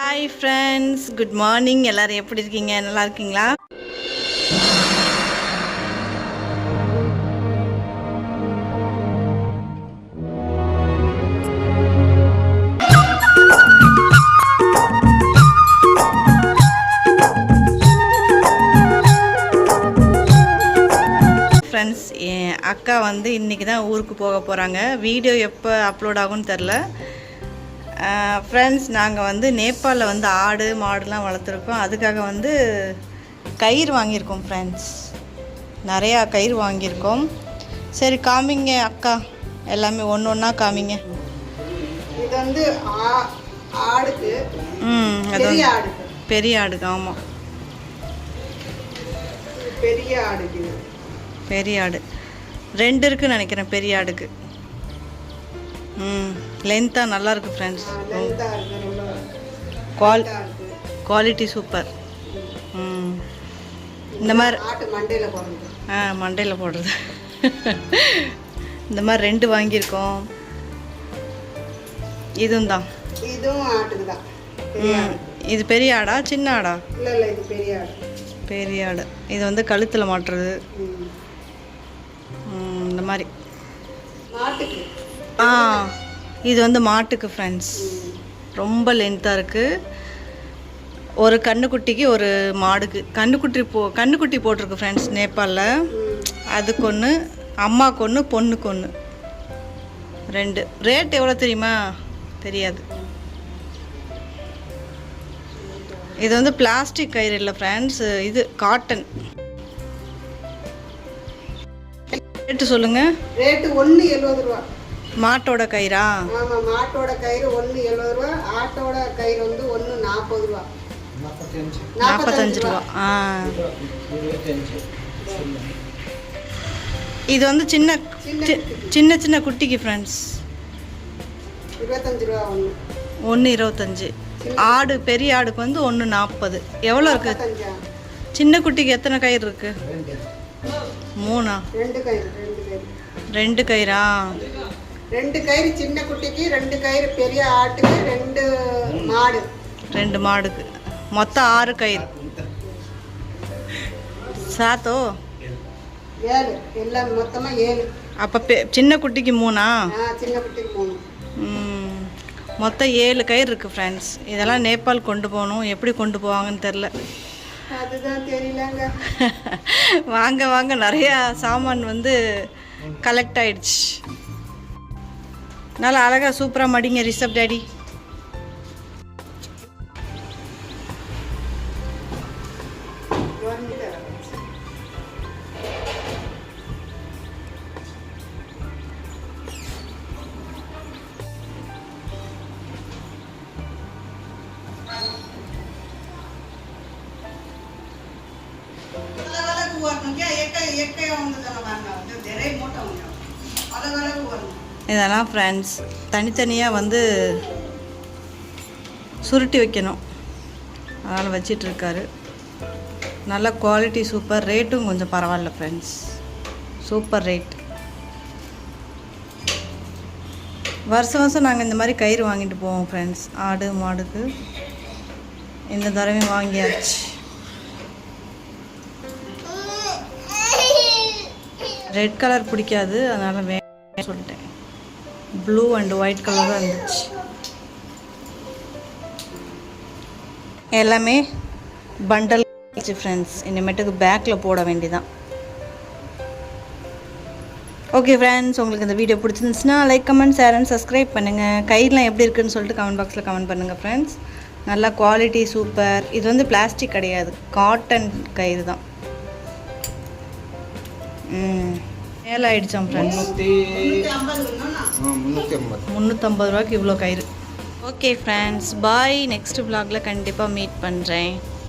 Hi friends good morning எல்லாரும் எப்படி இருக்கீங்க? நல்லா இருக்கீங்களா? ஃப்ரெண்ட்ஸ் என் அக்கா வந்து இன்றைக்கி தான் ஊருக்கு போக போகிறாங்க வீடியோ எப்போ அப்லோட் ஆகும்னு தெரில ஃப்ரெண்ட்ஸ் நாங்கள் வந்து நேபாளில் வந்து ஆடு மாடுலாம் வளர்த்துருக்கோம். அதுக்காக வந்து கயிறு வாங்கியிருக்கோம் ஃப்ரெண்ட்ஸ் நிறையா கயிறு வாங்கியிருக்கோம். சரி காமிங்க அக்கா. எல்லாமே ஒன்று ஒன்றா காமிங்க. இது வந்து ஆடுக்கு. ம் அது பெரிய ஆடுக்கு. ஆமாம் பெரிய இது. பெரிய ஆடு. ரெண்டு இருக்குன்னு நினைக்கிறேன் பெரிய ஆடுக்கு. ம். லென்த்தாக நல்லா இருக்கு ஃப்ரெண்ட்ஸ் குவால். குவாலிட்டி சூப்பர் ம். இந்த மாதிரி ஆ மண்டையில் போடுறது. இந்த மாதிரி ரெண்டு வாங்கியிருக்கோம். இதுவும் தான். இதுவும் இது பெரிய ஆடா சின்ன ஆடா? பெரிய ஆடு. பெரிய ஆடு. இது வந்து கழுத்தில் மாட்டுறது. இந்த மாதிரி ஆ. இது வந்து மாட்டுக்கு ஃப்ரெண்ட்ஸ் ரொம்ப லென்த்தாக இருக்குது ஒரு கண்ணுக்குட்டிக்கு ஒரு மாடுக்கு. கண்ணுக்குட்டி போ கண்ணுக்குட்டி போட்டிருக்கு ஃப்ரெண்ட்ஸ் நேபாளில். அதுக்கு ஒன்று அம்மாவுக்கு ஒன்று பொண்ணுக்கு ஒன்று ரெண்டு. ரேட் எவ்வளோ தெரியுமா? தெரியாது. இது வந்து பிளாஸ்டிக் கயிறு இல்லை ஃப்ரெண்ட்ஸ் இது காட்டன் ரேட்டு சொல்லுங்கள் ரேட்டு ஒன்று எழுபது ரூபா. மாட்டோட கயிறா? ஆமா மாட்டோட கயிறு ஒன்று எழுபது ரூபா ஆட்டோட கயிறு வந்து ஒன்று நாற்பது ரூபா. நாற்பத்தஞ்சு ரூபா. ஆ. இது வந்து சின்ன சின்ன சி- சின்ன சின்ன குட்டிக்கு ஃப்ரெண்ட்ஸ் இருபத்தஞ்சு ரூபா ஒன்று ஒன்று இருபத்தஞ்சு. ஆடு பெரிய ஆடுக்கு வந்து ஒன்று நாற்பது எவ்வளோ இருக்குது சின்ன குட்டிக்கு எத்தனை கயிறு இருக்கு? மூணா? ரெண்டு கயிறு. ரெண்டு கயிறு? ரெண்டு கயிறா சின்ன குட்டிக்கு ரெண்டு கயிறு பெரிய ஆட்டுக்கு ரெண்டு மாடு. ரெண்டு மாடுக்கு. மொத்தம் ஆறு கயிறு. சாத்தோ? ஏழு. எல்லாம் மொத்தமா ஏழு. அப்போ பெ சின்ன குட்டிக்கு மூணா? சின்ன குட்டிக்கு மூணு. மொத்தம் ஏழு கயிறு இருக்குது ஃப்ரெண்ட்ஸ் இதெல்லாம் நேபாள் கொண்டு போகணும். எப்படி கொண்டு போவாங்கன்னு தெரில அதுதான் தெரியலங்க. வாங்க வாங்க. நிறையா சாமான் வந்து கலெக்ட் ஆயிடுச்சு. நல்லா அழகாக சூப்பராக மடிங்க ரிஷப் டேடி. இதெல்லாம் ஃப்ரெண்ட்ஸ் தனித்தனியாக வந்து சுருட்டி வைக்கணும். அதனால் வச்சிட்ருக்காரு நல்ல குவாலிட்டி சூப்பர் ரேட்டும் கொஞ்சம் பரவாயில்ல ஃப்ரெண்ட்ஸ் சூப்பர் ரேட் வருஷம் வருஷம் நாங்கள் இந்த மாதிரி கயிறு வாங்கிட்டு போவோம் ஃப்ரெண்ட்ஸ் ஆடு மாடுக்கு. இந்த தடவையும் வாங்கியாச்சு. ரெட் கலர் பிடிக்காது அதனால் வே சொல்லிட்டேன். ப்ளூ அண்ட் ஒயிட் கலராக இருந்துச்சு. எல்லாமே பண்டல் ஃப்ரெண்ட்ஸ் இனிமேட்டுக்கு பேக்கில் போட வேண்டிதான். ஓகே ஃப்ரெண்ட்ஸ் உங்களுக்கு இந்த வீடியோ பிடிச்சிருந்துச்சுன்னா like comment share and subscribe பண்ணுங்கள் கயிறுலாம் எப்படி இருக்குன்னு சொல்லிட்டு கமெண்ட் பாக்ஸில் கமெண்ட் பண்ணுங்கள் ஃப்ரெண்ட்ஸ் நல்லா குவாலிட்டி சூப்பர் இது வந்து பிளாஸ்டிக் கிடையாது. காட்டன் கயிறு தான். ம். மேலே ஆயிடுச்சாம் ஃப்ரெண்ட்ஸ் முந்நூற்றம்பது ரூபாய்க்கு இவ்வளோ கயிறு. Okay friends bye. நெக்ஸ்ட் vlogல கண்டிப்பாக மீட் பண்ணுறேன்